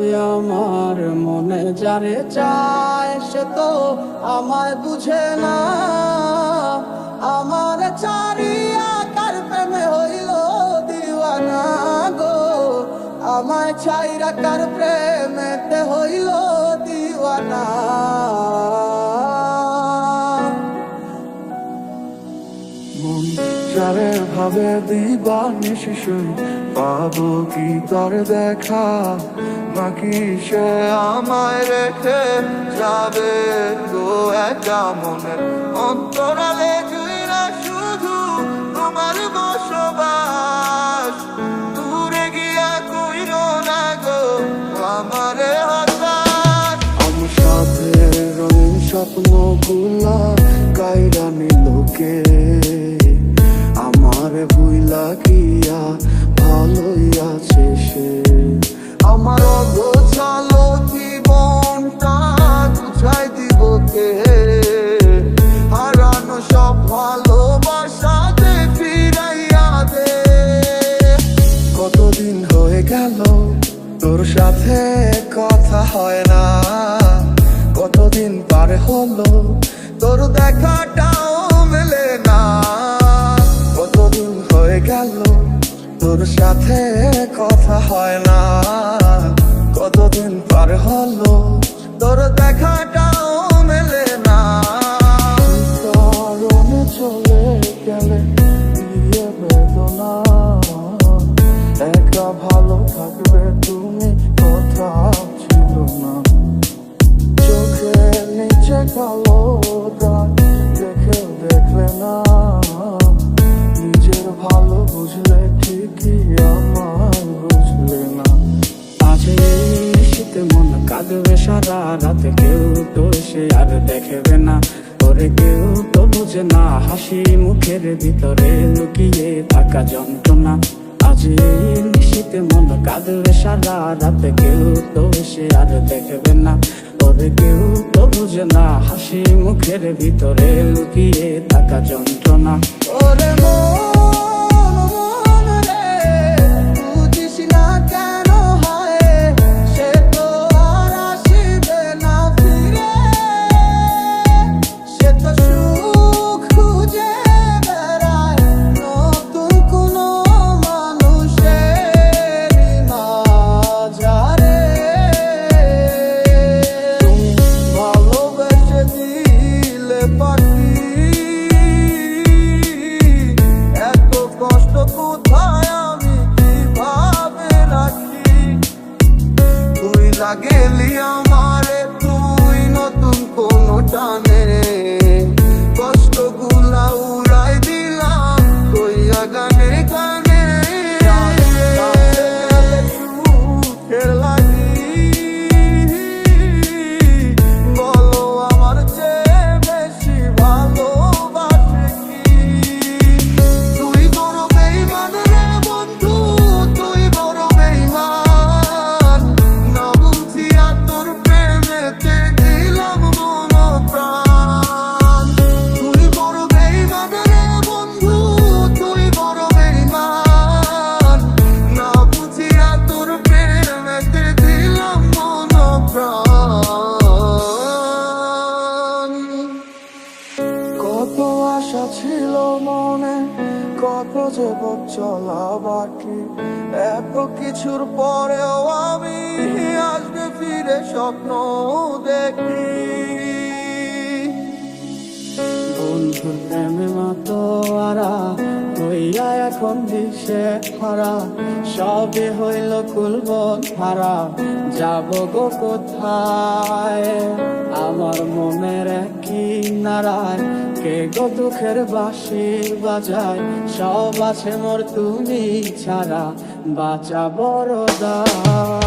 আমার মনে যারে চায়, সে তো আমায় বুঝে না। আমার চারিয়া কার প্রেমে হইল দিওয়ানা গো। আমায় ছাইরা কার প্রেমেতে হইল দিওয়ানা। মন যারে ভাবে দিবানি নিশিশুই, পাবো কি তার দেখা? নাকি সে আমায় রেখে যাবে তো একা মনের অন্তরালে? জুইরা শুধু তোর সাথে কথা হয় না। কতদিন পারে হলো? তোর দেখাটাও কাঁদবে সারা রাতে, কেউ তো সে আর দেখবে না। ওরে কেউ তো বুঝে না, হাসি মুখের ভিতরে লুকিয়ে থাকা যন্ত্রণা। আজ এই শীতে মন কাঁদবে সারা রাতে, কেউ তো সে আর দেখবে না। ওরে কেউ তো বুঝে না, হাসি মুখের ভিতরে লুকিয়ে aquele amor. বাকি এত কিছুর পরেও আমি আসবে ফিরে স্বপ্ন দেখি। বন্ধুর প্রেমে মাতো আরা হইয়া এখন দিশে হারা। সবে হইল কুলবন হারা, যাব গো কোথায়? আমার মনের কি নারায় কে গো দুঃখের বাসে বাজায়। সব আছে মোর তুমি ছাড়া বাঁচা বড় দায়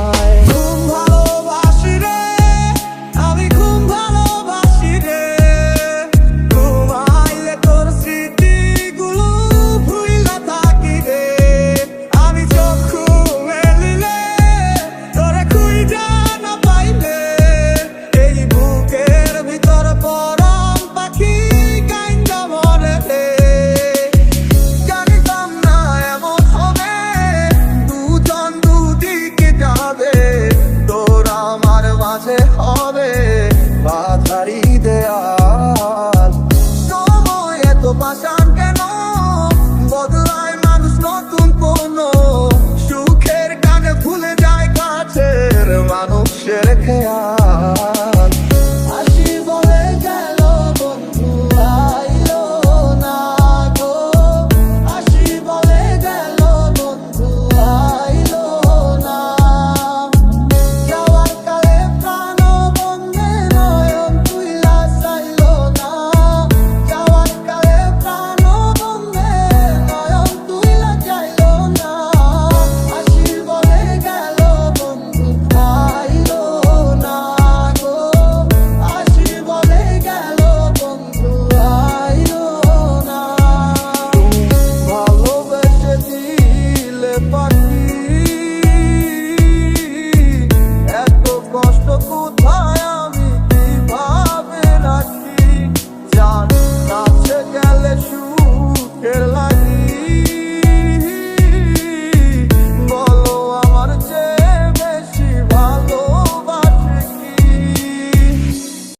body